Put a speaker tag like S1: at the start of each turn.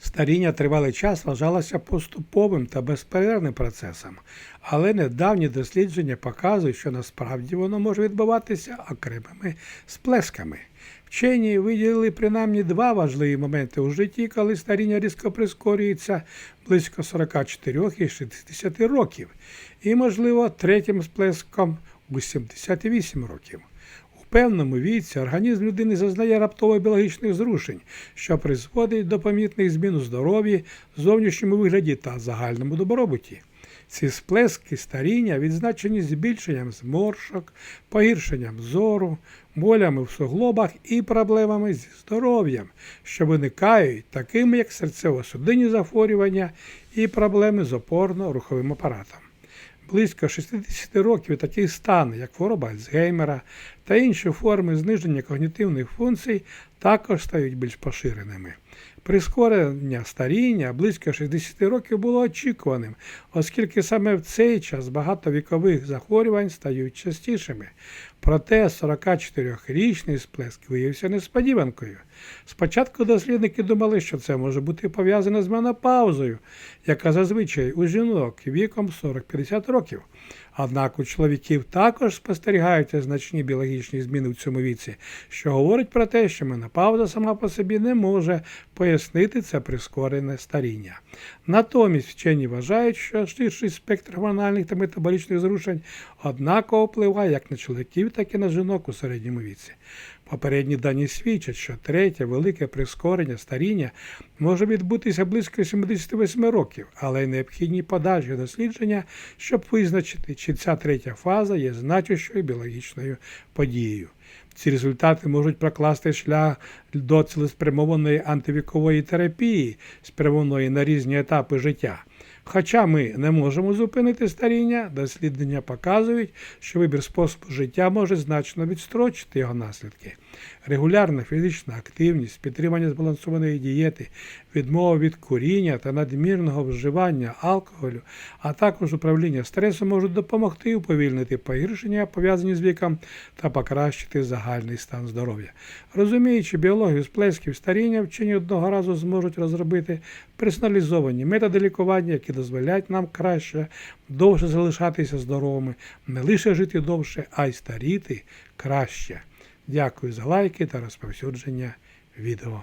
S1: Старіння тривалий час вважалося поступовим та безперервним процесом, але недавні дослідження показують, що насправді воно може відбуватися окремими сплесками. Вчені виділили принаймні два важливі моменти у житті, коли старіння різко прискорюється близько 44 і 60 років, і, можливо, третім сплеском у 78 років. Певному віці організм людини зазнає раптово біологічних зрушень, що призводить до помітних змін у здоров'ї, зовнішньому вигляді та загальному добробуті. Ці сплески старіння відзначені збільшенням зморшок, погіршенням зору, болями в суглобах і проблемами зі здоров'ям, що виникають такими як серцево-судинні захворювання і проблеми з опорно-руховим апаратом. Близько 60 років такі стани, як хвороба Альцгеймера та інші форми зниження когнітивних функцій, також стають більш поширеними. Прискорення старіння близько 60 років було очікуваним, оскільки саме в цей час багато вікових захворювань стають частішими. Проте 44-річний сплеск виявився несподіванкою. Спочатку дослідники думали, що це може бути пов'язане з менопаузою, яка зазвичай у жінок віком 40-50 років. Однак у чоловіків також спостерігаються значні біологічні зміни в цьому віці, що говорить про те, що менопауза сама по собі не може пояснити це прискорене старіння. Натомість вчені вважають, що ширший спектр гормональних та метаболічних зрушень однаково впливає як на чоловіків, так і на жінок у середньому віці. Попередні дані свідчать, що третє велике прискорення старіння може відбутися близько 78 років, але й необхідні подальші дослідження, щоб визначити, чи ця третя фаза є значущою біологічною подією. Ці результати можуть прокласти шлях до цілеспрямованої антивікової терапії, спрямованої на різні етапи життя. Хоча ми не можемо зупинити старіння, дослідження показують, що вибір способу життя може значно відстрочити його наслідки. Регулярна фізична активність, підтримання збалансованої дієти, відмова від куріння та надмірного вживання алкоголю, а також управління стресом можуть допомогти уповільнити погіршення, пов'язані з віком, та покращити загальний стан здоров'я. Розуміючи біологію сплесків старіння, вчені одного разу зможуть розробити персоналізовані методи лікування, які дозволяють нам краще довше залишатися здоровими, не лише жити довше, а й старіти краще. Дякую за лайки та розповсюдження відео.